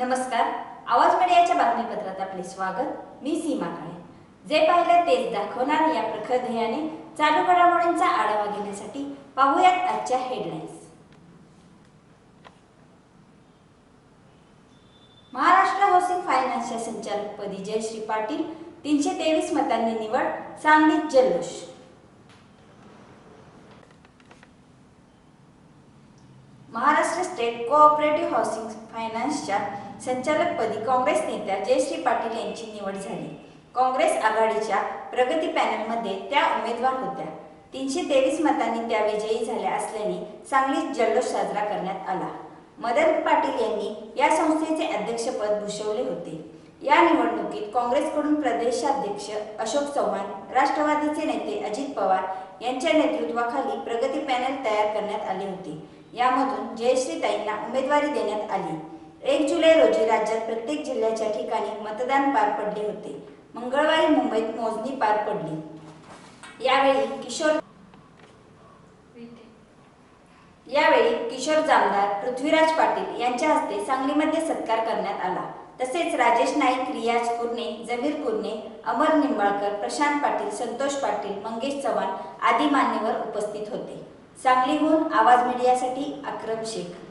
नमस्कार. आवाज मीडियाच्या बातमीपत्रात आपले स्वागत. मी सीमा काळे. जे पाहिलं तेच दाखवणार या प्रखर ध्येयाने चालू घडामोडींचा आढावा घेण्यासाठी पाहूयात आजच्या हेडलाईन्स महाराष्ट्र हाऊसिंग फायनान्सच्या संचालकपदी जयश्री पाटील तीनशे तेवीस मतांनी निवड सांगलीत जल्लोष. महाराष्ट्र स्टेट कोऑपरेटिव्ह हाऊसिंग फायनान्सच्या संचालकपदी काँग्रेस नेत्या जयश्री पाटील यांची निवड झाली. काँग्रेस आघाडीच्या प्रगती पॅनलमध्ये त्या उमेदवार होत्या. तीनशे तेवीस मतांनी त्या विजयी झाल्या असल्याने सांगलीत जल्लोष साजरा करण्यात आला. मदन पाटील यांनी या संस्थेचे अध्यक्षपद भूषवले होते. या निवडणुकीत काँग्रेसकडून प्रदेशाध्यक्ष अशोक चव्हाण राष्ट्रवादीचे नेते अजित पवार यांच्या नेतृत्वाखाली प्रगती पॅनल तयार करण्यात आले होते. यामधून जयश्रीताईंना उमेदवारी देण्यात आली. एक जुलै रोजी राज्यात प्रत्येक जिल्ह्याच्या ठिकाणी मतदान पार पडले होते. मंगळवारी मुंबईत मोजणी पार पडली. यावेळी किशोर यावेळी किशोर जामदार पृथ्वीराज पाटील यांच्या हस्ते सांगलीमध्ये सत्कार करण्यात आला. तसेच राजेश नाईक रियाज कुर्णे जमीर कुर्णे अमर निंबाळकर प्रशांत पाटील संतोष पाटील मंगेश चव्हाण आदी मान्यवर उपस्थित होते. सांगलीहून आवाज मीडियासाठी अक्रम शेख.